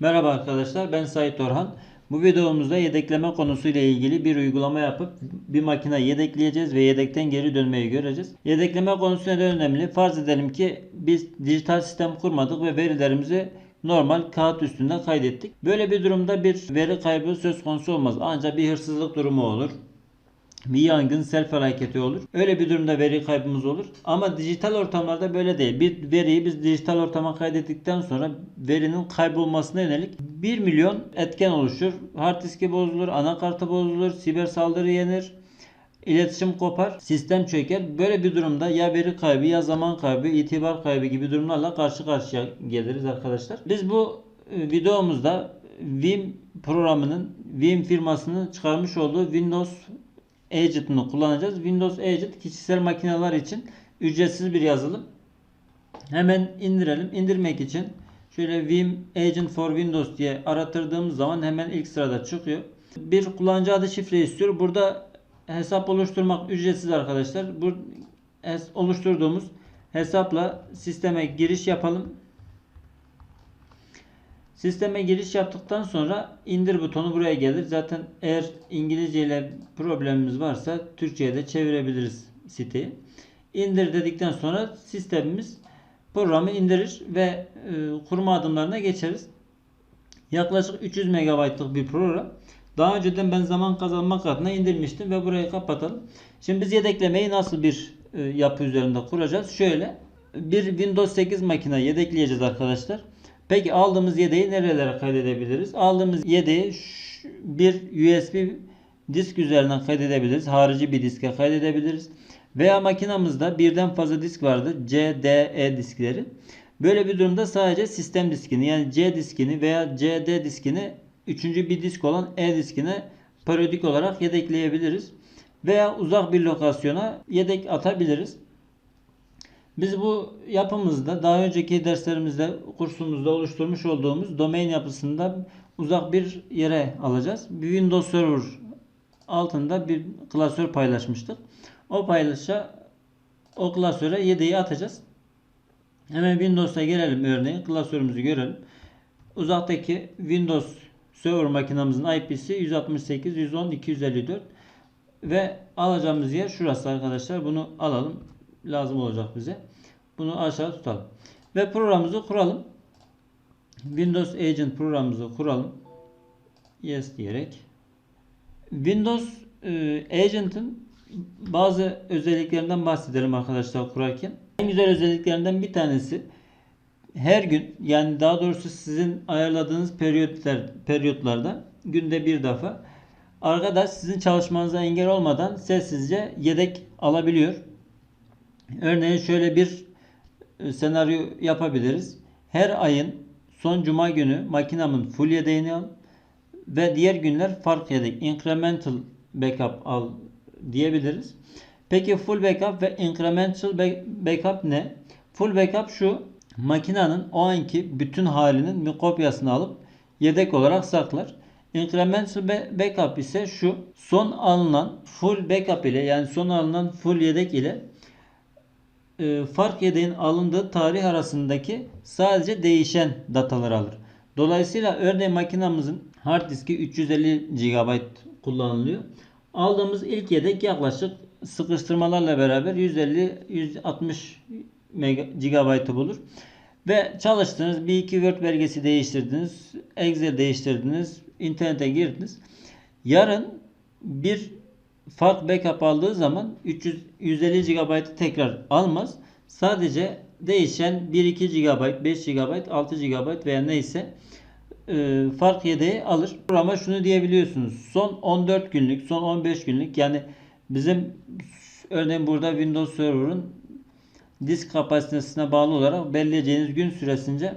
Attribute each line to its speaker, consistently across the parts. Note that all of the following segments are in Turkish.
Speaker 1: Merhaba arkadaşlar ben Sait Orhan. Bu videomuzda yedekleme konusuyla ilgili bir uygulama yapıp bir makine yedekleyeceğiz ve yedekten geri dönmeyi göreceğiz. Yedekleme konusu neden önemli? Farz edelim ki biz dijital sistem kurmadık ve verilerimizi normal kağıt üstünde kaydettik. Böyle bir durumda bir veri kaybı söz konusu olmaz. Ancak bir hırsızlık durumu olur bir yangın, sel felaketi olur. Öyle bir durumda veri kaybımız olur. Ama dijital ortamlarda böyle değil. Bir veriyi biz dijital ortama kaydettikten sonra verinin kaybolmasına yönelik 1 milyon etken oluşur. Hard diski bozulur, anakartı bozulur, siber saldırı yenir. iletişim kopar, sistem çöker. Böyle bir durumda ya veri kaybı ya zaman kaybı, itibar kaybı gibi durumlarla karşı karşıya geliriz arkadaşlar. Biz bu e, videomuzda Vim programının, Vim firmasının çıkarmış olduğu Windows Agent'ını kullanacağız. Windows Agent kişisel makineler için ücretsiz bir yazılım. Hemen indirelim. İndirmek için şöyle Vim Agent for Windows diye aratırdığımız zaman hemen ilk sırada çıkıyor. Bir kullanıcı adı şifre istiyor. Burada hesap oluşturmak ücretsiz arkadaşlar. Bu oluşturduğumuz hesapla sisteme giriş yapalım. Sisteme giriş yaptıktan sonra indir butonu buraya gelir. Zaten eğer İngilizce ile problemimiz varsa Türkçe'ye de çevirebiliriz siteyi. İndir dedikten sonra sistemimiz programı indirir ve e, kurma adımlarına geçeriz. Yaklaşık 300 MB'lık bir program. Daha önceden ben zaman kazanmak adına indirmiştim ve burayı kapatalım. Şimdi biz yedeklemeyi nasıl bir e, yapı üzerinde kuracağız? Şöyle bir Windows 8 makine yedekleyeceğiz arkadaşlar. Peki aldığımız yedeği nerelere kaydedebiliriz? Aldığımız yedeği bir USB disk üzerinden kaydedebiliriz. Harici bir diske kaydedebiliriz. Veya makinamızda birden fazla disk vardır. C, D, E diskleri. Böyle bir durumda sadece sistem diskini yani C diskini veya CD diskini üçüncü bir disk olan E diskine periyodik olarak yedekleyebiliriz. Veya uzak bir lokasyona yedek atabiliriz. Biz bu yapımızda daha önceki derslerimizde kursumuzda oluşturmuş olduğumuz domain yapısında uzak bir yere alacağız. Bir Windows Server altında bir klasör paylaşmıştık. O paylaşa o klasöre yedeği atacağız. Hemen Windows'a gelelim örneğin. Klasörümüzü görelim. Uzaktaki Windows Server makinamızın IP'si 168 110 254 ve alacağımız yer şurası arkadaşlar. Bunu alalım lazım olacak bize. Bunu aşağı tutalım. Ve programımızı kuralım. Windows Agent programımızı kuralım. Yes diyerek. Windows e, Agent'ın bazı özelliklerinden bahsedelim arkadaşlar kurarken. En güzel özelliklerinden bir tanesi her gün yani daha doğrusu sizin ayarladığınız periyotlar, periyotlarda günde bir defa arkadaş sizin çalışmanıza engel olmadan sessizce yedek alabiliyor. Örneğin şöyle bir senaryo yapabiliriz. Her ayın son cuma günü makinamın full yedeğini al ve diğer günler fark yedek incremental backup al diyebiliriz. Peki full backup ve incremental backup ne? Full backup şu makinenin o anki bütün halinin bir kopyasını alıp yedek olarak saklar. Incremental backup ise şu son alınan full backup ile yani son alınan full yedek ile e, fark yedeğin alındığı tarih arasındaki sadece değişen datalar alır. Dolayısıyla örneğin makinamızın hard diski 350 GB kullanılıyor. Aldığımız ilk yedek yaklaşık sıkıştırmalarla beraber 150-160 GB'ı bulur. Ve çalıştınız. Bir iki Word belgesi değiştirdiniz. Excel değiştirdiniz. internete girdiniz. Yarın bir fark backup aldığı zaman 300 150 GB'ı tekrar almaz. Sadece değişen 1-2 GB, 5 GB, 6 GB veya neyse e, fark yedeği alır. Ama şunu diyebiliyorsunuz. Son 14 günlük, son 15 günlük yani bizim örneğin burada Windows Server'ın disk kapasitesine bağlı olarak belirleyeceğiniz gün süresince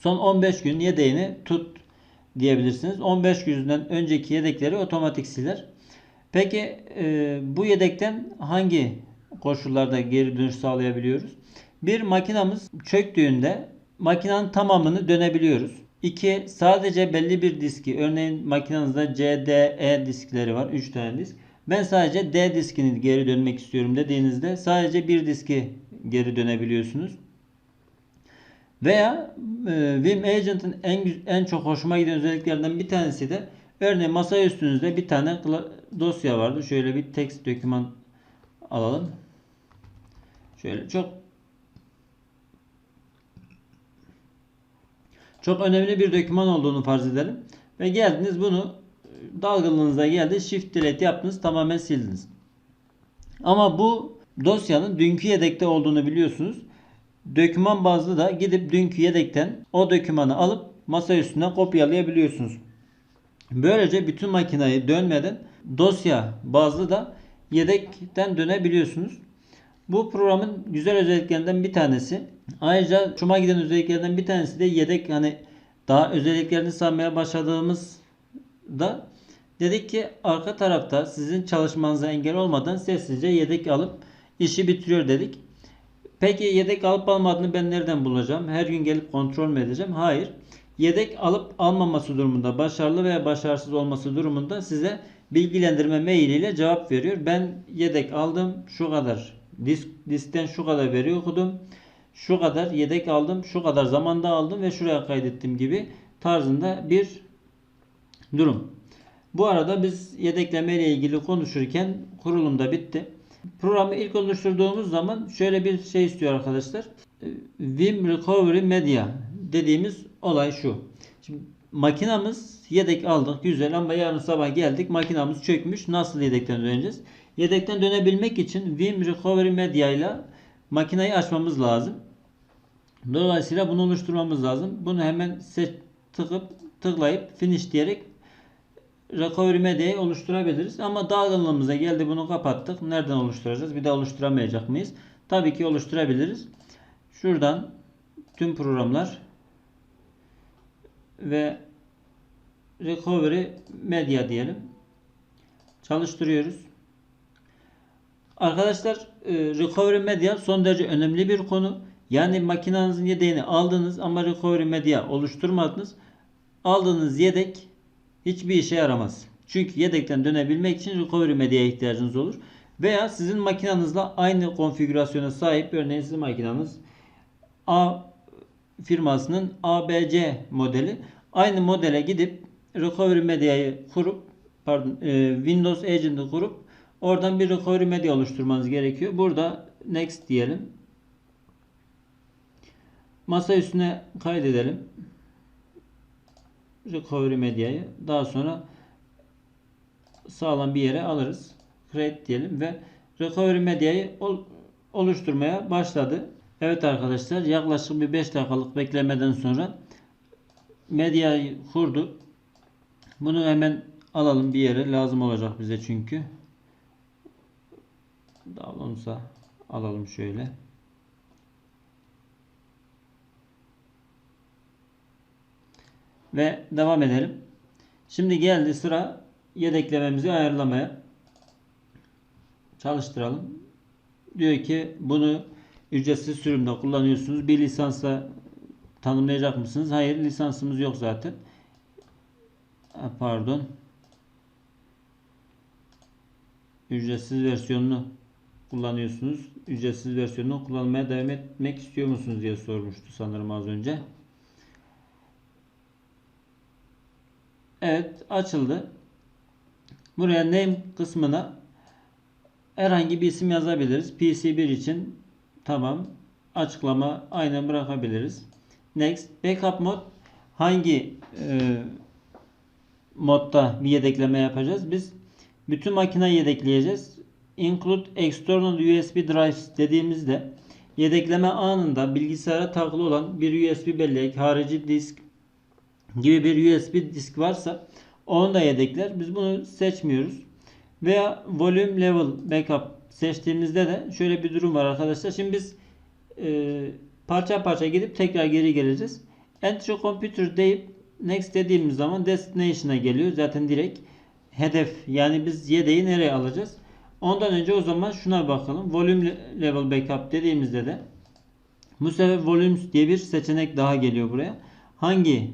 Speaker 1: son 15 gün yedeğini tut diyebilirsiniz. 15 günden önceki yedekleri otomatik siler. Peki e, bu yedekten hangi koşullarda geri dönüş sağlayabiliyoruz? Bir makinamız çöktüğünde makinenin tamamını dönebiliyoruz. İki sadece belli bir diski örneğin makinenizde C, D, E diskleri var. 3 tane disk. Ben sadece D diskini geri dönmek istiyorum dediğinizde sadece bir diski geri dönebiliyorsunuz. Veya e, Vim Agent'ın en en çok hoşuma giden özelliklerinden bir tanesi de örneğin masa üstünüzde bir tane dosya vardı. Şöyle bir text doküman alalım. Şöyle çok çok önemli bir doküman olduğunu farz edelim. Ve geldiniz bunu dalgınlığınıza geldi. Shift delete yaptınız. Tamamen sildiniz. Ama bu dosyanın dünkü yedekte olduğunu biliyorsunuz. Döküman bazlı da gidip dünkü yedekten o dokümanı alıp masa üstüne kopyalayabiliyorsunuz. Böylece bütün makinayı dönmeden dosya bazlı da yedekten dönebiliyorsunuz. Bu programın güzel özelliklerinden bir tanesi. Ayrıca hoşuma giden özelliklerden bir tanesi de yedek hani daha özelliklerini saymaya başladığımız da dedik ki arka tarafta sizin çalışmanıza engel olmadan sessizce yedek alıp işi bitiriyor dedik. Peki yedek alıp almadığını ben nereden bulacağım? Her gün gelip kontrol mü edeceğim? Hayır. Yedek alıp almaması durumunda, başarılı veya başarısız olması durumunda size bilgilendirme mailiyle cevap veriyor. Ben yedek aldım, şu kadar disk, diskten şu kadar veri okudum, şu kadar yedek aldım, şu kadar zamanda aldım ve şuraya kaydettim gibi tarzında bir durum. Bu arada biz yedekleme ile ilgili konuşurken kurulum da bitti. Programı ilk oluşturduğumuz zaman şöyle bir şey istiyor arkadaşlar. Vim Recovery Media dediğimiz olay şu. Şimdi makinamız yedek aldık güzel ama yarın sabah geldik makinamız çökmüş. Nasıl yedekten döneceğiz? Yedekten dönebilmek için Vim Recovery Media ile makinayı açmamız lazım. Dolayısıyla bunu oluşturmamız lazım. Bunu hemen seç, tıkıp tıklayıp finish diyerek recovery medyayı oluşturabiliriz. Ama dalgınlığımıza geldi bunu kapattık. Nereden oluşturacağız? Bir de oluşturamayacak mıyız? Tabii ki oluşturabiliriz. Şuradan tüm programlar ve recovery media diyelim. Çalıştırıyoruz. Arkadaşlar e, recovery media son derece önemli bir konu. Yani makinenizin yedeğini aldınız ama recovery media oluşturmadınız. Aldığınız yedek hiçbir işe yaramaz. Çünkü yedekten dönebilmek için recovery medyaya ihtiyacınız olur. Veya sizin makinenizle aynı konfigürasyona sahip örneğin sizin makineniz A firmasının ABC modeli aynı modele gidip recovery medyayı kurup pardon e, Windows Agent'ı kurup oradan bir recovery medya oluşturmanız gerekiyor. Burada next diyelim. Masa üstüne kaydedelim recovery medyayı daha sonra sağlam bir yere alırız. Create diyelim ve recovery medyayı oluşturmaya başladı. Evet arkadaşlar yaklaşık bir 5 dakikalık beklemeden sonra medyayı kurdu. Bunu hemen alalım bir yere lazım olacak bize çünkü. Davulunsa alalım şöyle. Ve devam edelim. Şimdi geldi sıra yedeklememizi ayarlamaya. Çalıştıralım. Diyor ki bunu ücretsiz sürümde kullanıyorsunuz. Bir lisansa tanımlayacak mısınız? Hayır lisansımız yok zaten. Pardon. Ücretsiz versiyonunu kullanıyorsunuz. Ücretsiz versiyonunu kullanmaya devam etmek istiyor musunuz diye sormuştu sanırım az önce. Evet açıldı. Buraya name kısmına herhangi bir isim yazabiliriz. PC1 için tamam. Açıklama aynen bırakabiliriz. Next. Backup mod hangi e, modda bir yedekleme yapacağız? Biz bütün makineyi yedekleyeceğiz. Include external USB drives dediğimizde yedekleme anında bilgisayara takılı olan bir USB bellek, harici disk gibi bir USB disk varsa onu da yedekler. Biz bunu seçmiyoruz. Veya volume level backup seçtiğimizde de şöyle bir durum var arkadaşlar. Şimdi biz e, parça parça gidip tekrar geri geleceğiz. Enter computer deyip next dediğimiz zaman destination'a geliyor. Zaten direkt hedef yani biz yedeği nereye alacağız? Ondan önce o zaman şuna bakalım. Volume level backup dediğimizde de bu sefer volumes diye bir seçenek daha geliyor buraya. Hangi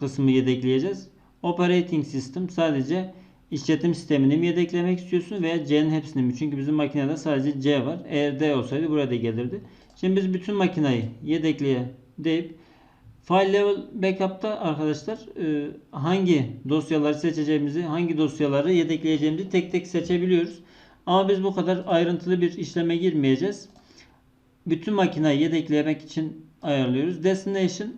Speaker 1: kısmı yedekleyeceğiz. Operating System sadece işletim sistemini mi yedeklemek istiyorsun veya C'nin hepsini mi? Çünkü bizim makinede sadece C var. Eğer D olsaydı buraya da gelirdi. Şimdi biz bütün makineyi yedekleye deyip File level backup'ta arkadaşlar e, hangi dosyaları seçeceğimizi, hangi dosyaları yedekleyeceğimizi tek tek seçebiliyoruz. Ama biz bu kadar ayrıntılı bir işleme girmeyeceğiz. Bütün makineyi yedeklemek için ayarlıyoruz. Destination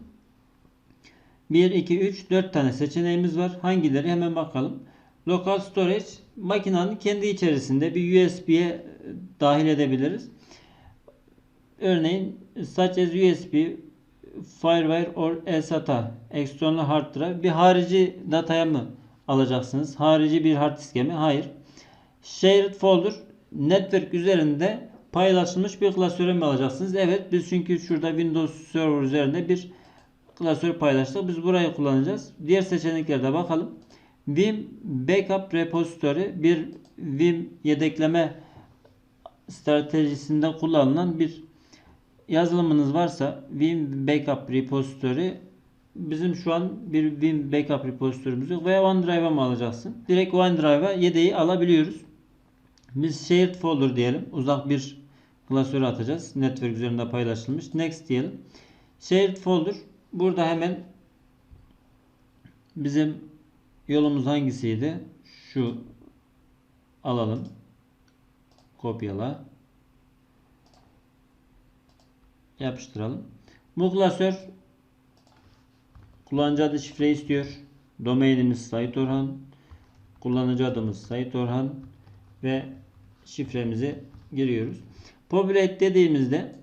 Speaker 1: 1, 2, 3, 4 tane seçeneğimiz var. Hangileri hemen bakalım. Local Storage makinenin kendi içerisinde bir USB'ye dahil edebiliriz. Örneğin such as USB, Firewire or SATA, External Hard Drive bir harici dataya mı alacaksınız? Harici bir hard diske mi? Hayır. Shared Folder network üzerinde paylaşılmış bir klasöre mi alacaksınız? Evet biz çünkü şurada Windows Server üzerinde bir klasör paylaştık. Biz burayı kullanacağız. Diğer seçeneklerde bakalım. Vim Backup Repository bir Vim yedekleme stratejisinde kullanılan bir yazılımınız varsa Vim Backup Repository bizim şu an bir Vim Backup Repository'miz yok veya OneDrive'a mı alacaksın? Direkt OneDrive'a yedeği alabiliyoruz. Biz shared folder diyelim. Uzak bir klasöre atacağız. Network üzerinde paylaşılmış. Next diyelim. Shared folder. Burada hemen bizim yolumuz hangisiydi? Şu alalım. Kopyala. Yapıştıralım. Bu klasör kullanıcı adı şifre istiyor. Domainimiz Sait Orhan. Kullanıcı adımız Sait Orhan ve şifremizi giriyoruz. Populate dediğimizde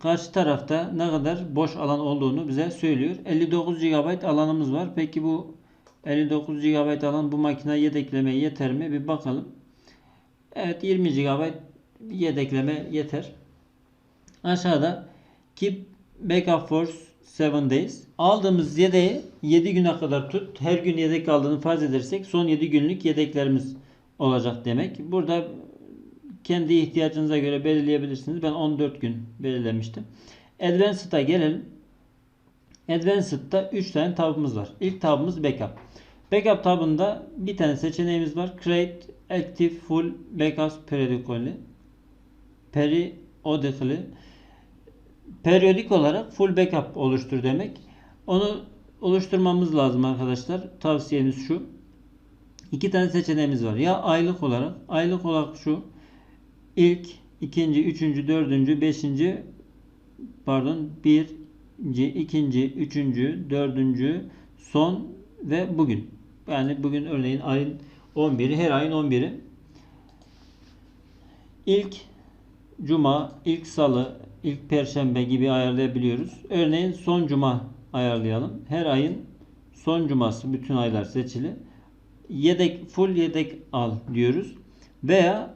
Speaker 1: karşı tarafta ne kadar boş alan olduğunu bize söylüyor. 59 GB alanımız var. Peki bu 59 GB alan bu makineye yedeklemeye yeter mi? Bir bakalım. Evet 20 GB yedekleme yeter. Aşağıda keep backup for 7 days. Aldığımız yedeği 7 güne kadar tut. Her gün yedek aldığını farz edersek son 7 günlük yedeklerimiz olacak demek. Burada kendi ihtiyacınıza göre belirleyebilirsiniz. Ben 14 gün belirlemiştim. Advanced'a gelelim. Advanced'da 3 tane tabımız var. İlk tabımız backup. Backup tabında bir tane seçeneğimiz var. Create Active Full Backup Periodically. Periodically. Periyodik olarak full backup oluştur demek. Onu oluşturmamız lazım arkadaşlar. Tavsiyeniz şu. İki tane seçeneğimiz var. Ya aylık olarak. Aylık olarak şu. İlk, ikinci, üçüncü, dördüncü, beşinci pardon birinci, ikinci, üçüncü, dördüncü, son ve bugün. Yani bugün örneğin ayın 11'i, her ayın 11'i. İlk cuma, ilk salı, ilk perşembe gibi ayarlayabiliyoruz. Örneğin son cuma ayarlayalım. Her ayın son cuması bütün aylar seçili. Yedek full yedek al diyoruz. Veya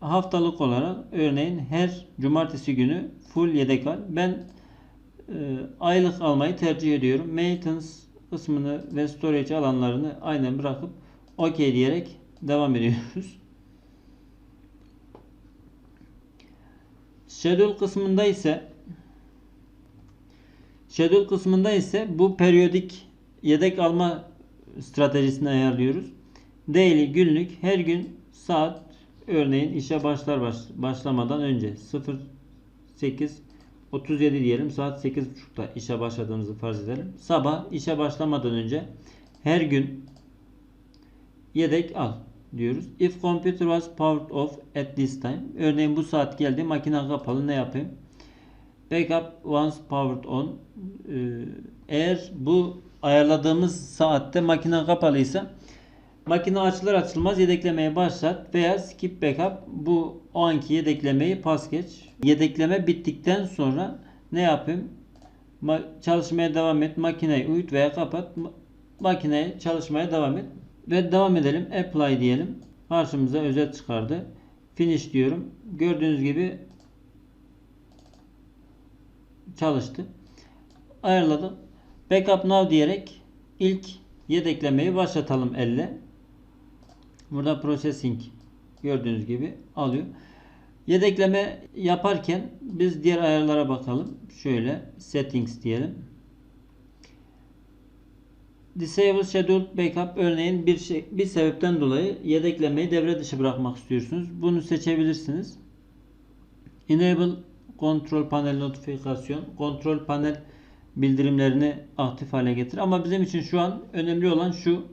Speaker 1: haftalık olarak örneğin her cumartesi günü full yedek al. Ben e, aylık almayı tercih ediyorum. Maintenance kısmını ve storage alanlarını aynen bırakıp OK diyerek devam ediyoruz. Schedule kısmında ise Schedule kısmında ise bu periyodik yedek alma stratejisini ayarlıyoruz. Daily günlük her gün saat örneğin işe başlar baş, başlamadan önce 08 37 diyelim saat 8.30'da işe başladığımızı farz edelim. Sabah işe başlamadan önce her gün yedek al diyoruz. If computer was powered off at this time. Örneğin bu saat geldi makine kapalı ne yapayım? Backup once powered on. Ee, eğer bu ayarladığımız saatte makine kapalıysa makine açılır açılmaz yedeklemeye başlat veya skip backup bu o anki yedeklemeyi pas geç. Yedekleme bittikten sonra ne yapayım? Ma çalışmaya devam et. Makineyi uyut veya kapat. Makineye çalışmaya devam et. Ve devam edelim. Apply diyelim. Karşımıza özet çıkardı. Finish diyorum. Gördüğünüz gibi çalıştı. Ayarladım. Backup now diyerek ilk yedeklemeyi başlatalım elle. Burada processing gördüğünüz gibi alıyor. Yedekleme yaparken biz diğer ayarlara bakalım. Şöyle settings diyelim. Disable Scheduled Backup örneğin bir şey, bir sebepten dolayı yedeklemeyi devre dışı bırakmak istiyorsunuz. Bunu seçebilirsiniz. Enable kontrol panel notifikasyon, kontrol panel bildirimlerini aktif hale getir. Ama bizim için şu an önemli olan şu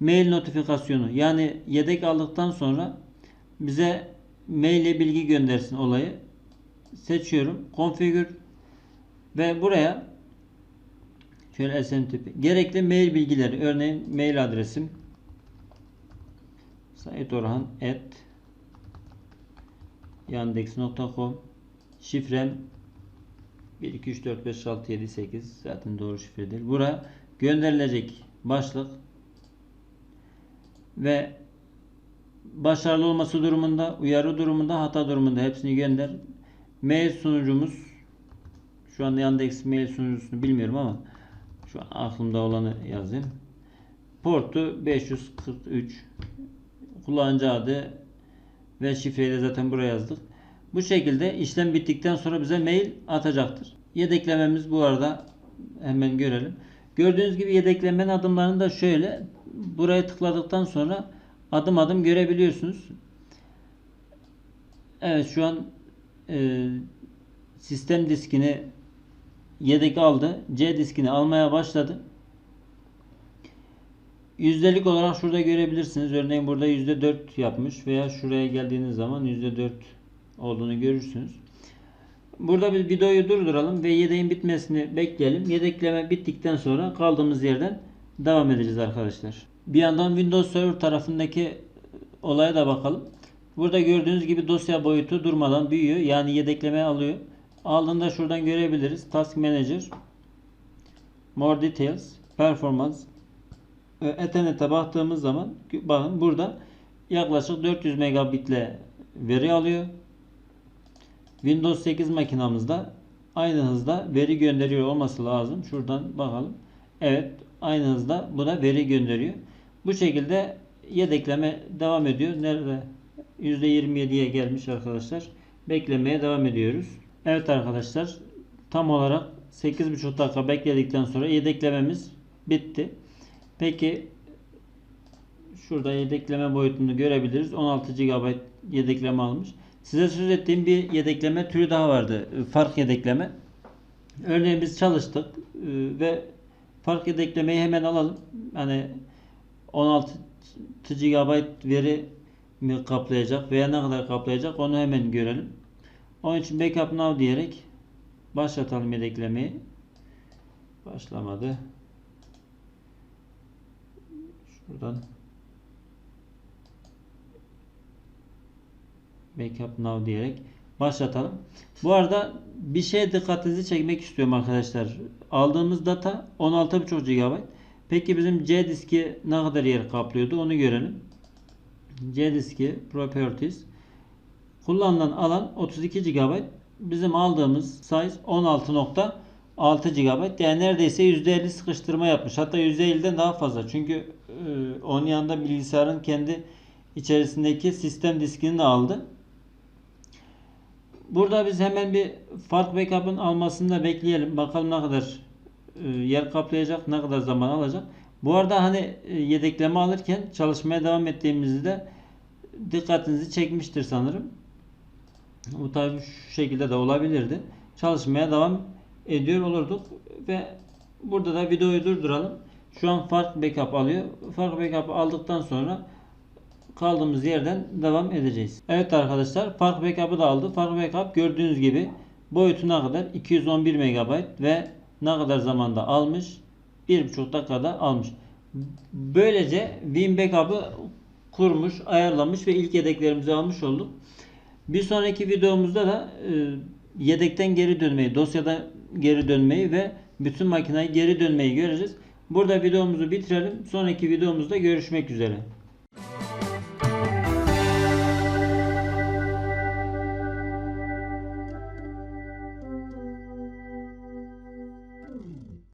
Speaker 1: mail notifikasyonu. Yani yedek aldıktan sonra bize mail ile bilgi göndersin olayı. Seçiyorum. Configure ve buraya şöyle SMTP gerekli mail bilgileri örneğin mail adresim saitorhan at yandex.com şifrem 1 2 3 4 5 6 7 8 zaten doğru şifre değil. Buraya gönderilecek başlık ve başarılı olması durumunda, uyarı durumunda, hata durumunda hepsini gönder. Mail sunucumuz şu anda Yandex mail sunucusunu bilmiyorum ama şu an aklımda olanı yazayım. Portu 543 kullanıcı adı ve şifreyi de zaten buraya yazdık. Bu şekilde işlem bittikten sonra bize mail atacaktır. Yedeklememiz bu arada hemen görelim. Gördüğünüz gibi yedeklemenin adımlarını da şöyle buraya tıkladıktan sonra adım adım görebiliyorsunuz. Evet şu an e, sistem diskini yedek aldı. C diskini almaya başladı. Yüzdelik olarak şurada görebilirsiniz. Örneğin burada yüzde dört yapmış veya şuraya geldiğiniz zaman yüzde dört olduğunu görürsünüz. Burada bir videoyu durduralım ve yedeğin bitmesini bekleyelim. Yedekleme bittikten sonra kaldığımız yerden devam edeceğiz arkadaşlar. Bir yandan Windows Server tarafındaki olaya da bakalım. Burada gördüğünüz gibi dosya boyutu durmadan büyüyor. Yani yedekleme alıyor. Aldığında şuradan görebiliriz. Task Manager More Details Performance Ethernet'e baktığımız zaman bakın burada yaklaşık 400 megabitle veri alıyor. Windows 8 makinamızda aynı hızda veri gönderiyor olması lazım. Şuradan bakalım. Evet aynı hızda buna veri gönderiyor. Bu şekilde yedekleme devam ediyor. Nerede? %27'ye gelmiş arkadaşlar. Beklemeye devam ediyoruz. Evet arkadaşlar tam olarak 8,5 dakika bekledikten sonra yedeklememiz bitti. Peki şurada yedekleme boyutunu görebiliriz. 16 GB yedekleme almış. Size söz ettiğim bir yedekleme türü daha vardı. Fark yedekleme. Örneğin biz çalıştık e, ve fark yedeklemeyi hemen alalım. Hani 16 GB veri mi kaplayacak veya ne kadar kaplayacak onu hemen görelim. Onun için backup now diyerek başlatalım yedeklemeyi. Başlamadı. Şuradan backup now diyerek başlatalım. Bu arada bir şeye dikkatinizi çekmek istiyorum arkadaşlar. Aldığımız data 16.5 GB. Peki bizim C diski ne kadar yer kaplıyordu onu görelim. C diski properties kullanılan alan 32 GB. Bizim aldığımız size 16.6 GB. Yani neredeyse %50 sıkıştırma yapmış. Hatta %50'den daha fazla. Çünkü e, onun yanında bilgisayarın kendi içerisindeki sistem diskini de aldı. Burada biz hemen bir fark backup'ın almasını da bekleyelim. Bakalım ne kadar e, yer kaplayacak, ne kadar zaman alacak. Bu arada hani e, yedekleme alırken çalışmaya devam ettiğimizde dikkatinizi çekmiştir sanırım. Bu tabi şu şekilde de olabilirdi. Çalışmaya devam ediyor olurduk ve burada da videoyu durduralım. Şu an fark backup alıyor. Fark backup aldıktan sonra kaldığımız yerden devam edeceğiz. Evet arkadaşlar fark backup'ı da aldı. Fark backup gördüğünüz gibi boyutuna kadar 211 MB ve ne kadar zamanda almış? 1,5 dakikada almış. Böylece Win backup'ı kurmuş, ayarlamış ve ilk yedeklerimizi almış olduk. Bir sonraki videomuzda da e, yedekten geri dönmeyi, dosyada geri dönmeyi ve bütün makineye geri dönmeyi göreceğiz. Burada videomuzu bitirelim. Sonraki videomuzda görüşmek üzere.